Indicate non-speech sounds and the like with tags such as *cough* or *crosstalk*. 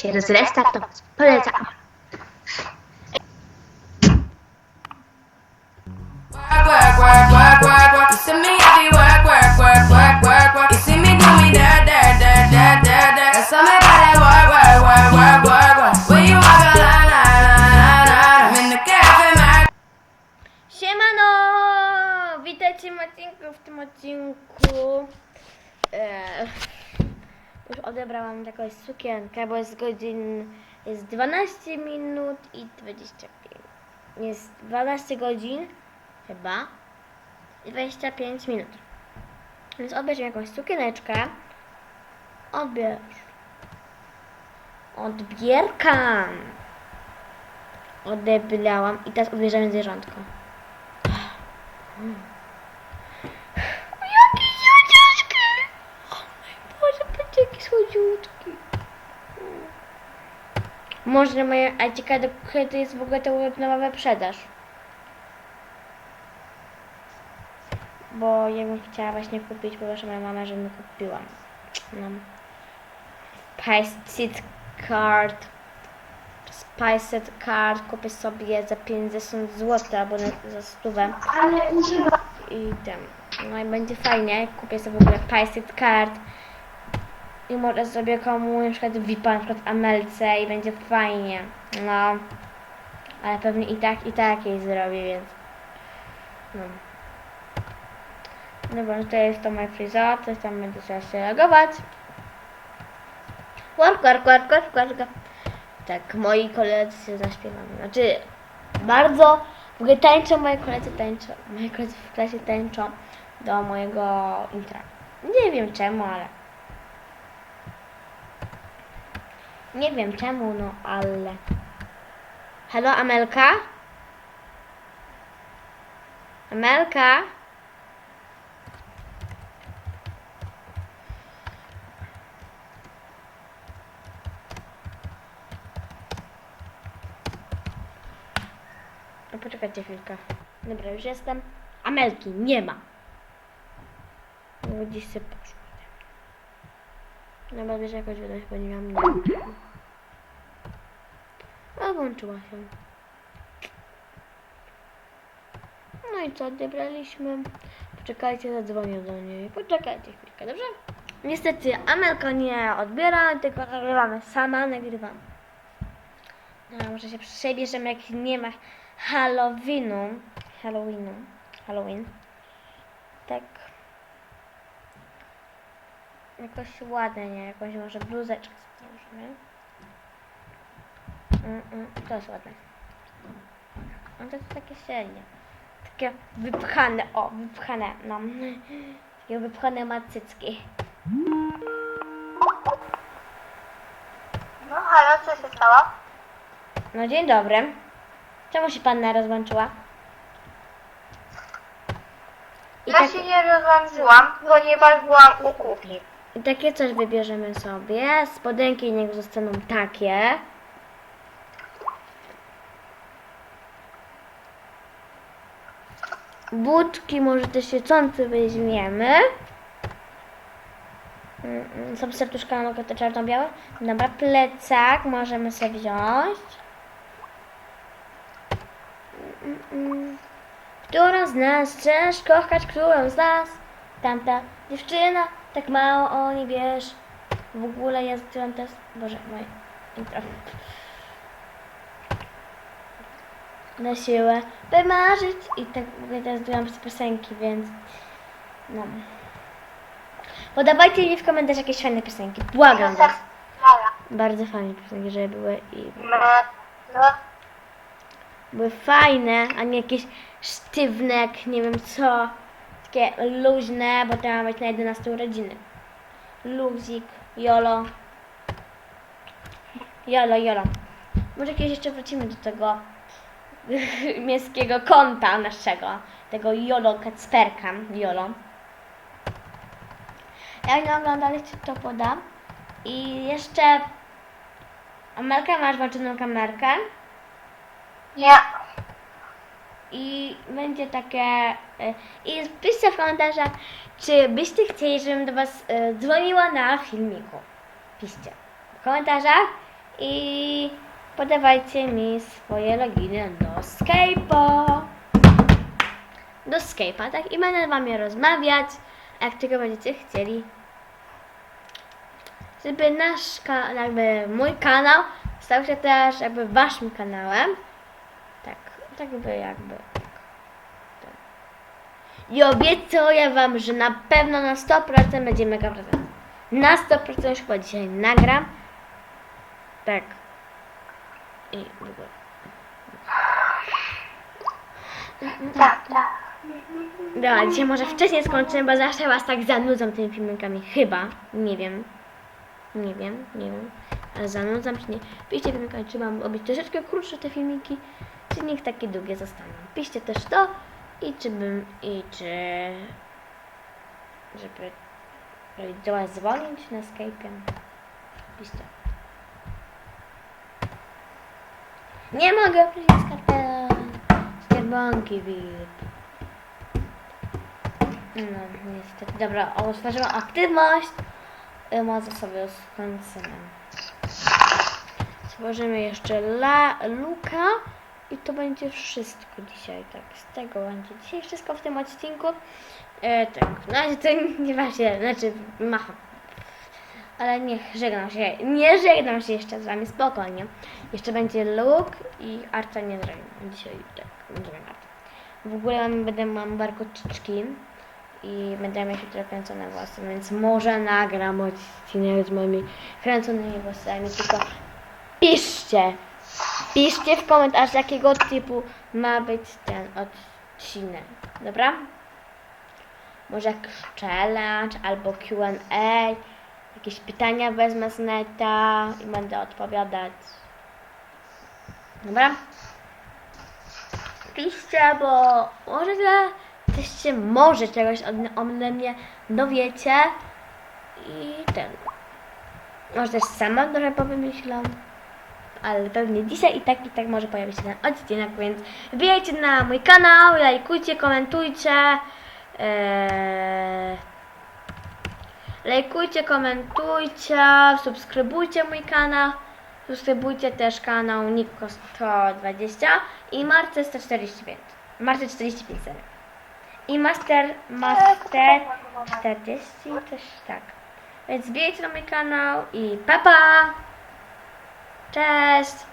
She had his left it out. Odebrałam jakąś sukienkę, bo jest godzin, jest 12 minut i 25. Jest 12 godzin, chyba, i 25 minut. Więc odbierz jakąś sukieneczkę. Odbierz. Odbierkam. Odebrałam i teraz odbierzemy zwierzątko. Jaki słodziutki! O mój Boże, patrzcie jaki słodziutki. Może moje, a ciekawe kiedy jest w ogóle ta nowa wyprzedaż. Bo ja bym chciała właśnie kupić, bo proszę moja mama, żebym kupiła. No. Spice card. Spice card kupię sobie za 50 zł albo za 100 Ale używa. i tam. No i będzie fajnie. Kupię sobie w ogóle Payset Card i może sobie komu na przykład VIPa, na przykład Amelce i będzie fajnie. No. Ale pewnie i tak, i tak jej zrobię, więc. No. Dobra, no to jest to mój fryzor, coś tam będę chciała się work, work, work, work. Tak, moi koledzy się zaśpiewamy. Znaczy, bardzo w ogóle tańczą, moi koledzy tańczą, moi koledzy w klasie tańczą do mojego intra. Nie wiem czemu, ale nie wiem czemu, no ale Halo Amelka? Amelka? No poczekajcie chwilkę. Dobra, już jestem. Amelki nie ma. Gdzieś sobie poszła. Dobra, wiesz jakoś wydać, bo nie miałam nic. A włączyła się. No i co, odebraliśmy. Poczekajcie, zadzwonię do niej. Poczekajcie chwilkę, dobrze? Niestety Amelka nie odbiera, tylko nagrywamy. Sama nagrywam. No, może się przebierzemy, jak nie ma Halloweenu. Halloweenu. Halloween. Tak. Jakoś ładne, nie? Jakąś może bluzeczkę założymy. Mm, mm, to jest ładne. No to jest takie średnie. Takie wypchane, o, wypchane, no. Takie wypchane macycki. No halo, co się stało? No dzień dobry. Czemu się panna rozłączyła? I, Ja tak, się nie rozłączyłam, ponieważ byłam u kuchni. I takie coś wybierzemy sobie. Spodenki niech zostaną takie. Budki może te świecące weźmiemy. Mm, Są serduszka na te czarno-białe. Dobra, plecak możemy sobie wziąć. Która z nas chcesz kochać, którą z nas? Tamta dziewczyna, tak mało o niej wiesz. W ogóle ja zdjąłem też... Boże, moje intro. Na siłę wymarzyć i tak w ogóle teraz zdjąłem z piosenki, więc... No. Podawajcie mi w komentarzach jakieś fajne piosenki. Błagam was. Bardzo fajne piosenki, żeby były i były fajne, a nie jakieś sztywne, jak nie wiem co. Takie luźne, bo to ma być na 11 urodziny. Luzik, jolo. Jolo, jolo. Może kiedyś jeszcze wrócimy do tego *laughs* miejskiego konta naszego. Tego jolo Kacperka, jolo. Jak nie oglądaliście, to podam. I jeszcze... Amelka, masz włączoną kamerkę? nie. I będzie takie. y, I piszcie w komentarzach, czy byście chcieli, żebym do Was y, dzwoniła na filmiku. Piszcie w komentarzach i podawajcie mi swoje loginy do Skype'a. Do Skype'a, tak? I będę z wami rozmawiać, jak tylko będziecie chcieli. Żeby nasz, ka- jakby mój kanał stał się też jakby waszym kanałem. Tak, by jakby. I obiecuję wam, że na pewno na 100% będzie mega prezent. Na 100% już chyba dzisiaj nagram. Tak. I w ogóle. Dobra, dzisiaj może wcześniej skończymy, bo zawsze was tak zanudzam tymi filmikami. Chyba. Nie wiem. Nie wiem, nie wiem. Ale zanudzam czy nie. Piszcie filmikami, czy mam robić troszeczkę krótsze te filmiki, czy niech takie długie zostaną. Piszcie też to i czy bym, i czy... Żeby... Was dzwonić na Skype'ie. Piszcie. Nie mogę przyjść skarpę. Skarbonki VIP. No, niestety. Dobra, otworzyłam aktywność. Y, Może sobie skończymy. Stworzymy jeszcze La Luka i to będzie wszystko dzisiaj. Tak, z tego będzie dzisiaj wszystko w tym odcinku. E, tak, na razie to *laughs* nieważne, znaczy macham. Ale nie żegnam się, nie żegnam się jeszcze z wami, spokojnie. Jeszcze będzie Luke i Arta nie zrobimy. Dzisiaj tak, będziemy Arta. W ogóle mam, będę mam warkoczyczki i będę mieć jutro kręcone włosy, więc może nagram odcinek z moimi kręconymi włosami, tylko piszcie, piszcie w komentarzu jakiego typu ma być ten odcinek, dobra? Może jakiś challenge albo Q&A, jakieś pytania wezmę z neta i będę odpowiadać. Dobra? Piszcie, bo może też się może czegoś ode mnie dowiecie i ten. Może też sama trochę powymyślam. Ale pewnie dzisiaj i tak i tak może pojawić się ten odcinek, więc wbijajcie na mój kanał, lajkujcie, komentujcie. Eee, lajkujcie, komentujcie, subskrybujcie mój kanał. Subskrybujcie też kanał Niko 120 i Marce 145. Marce 45 serio. I Master Master 40 też tak. Więc wbijajcie na mój kanał i papa! Cześć!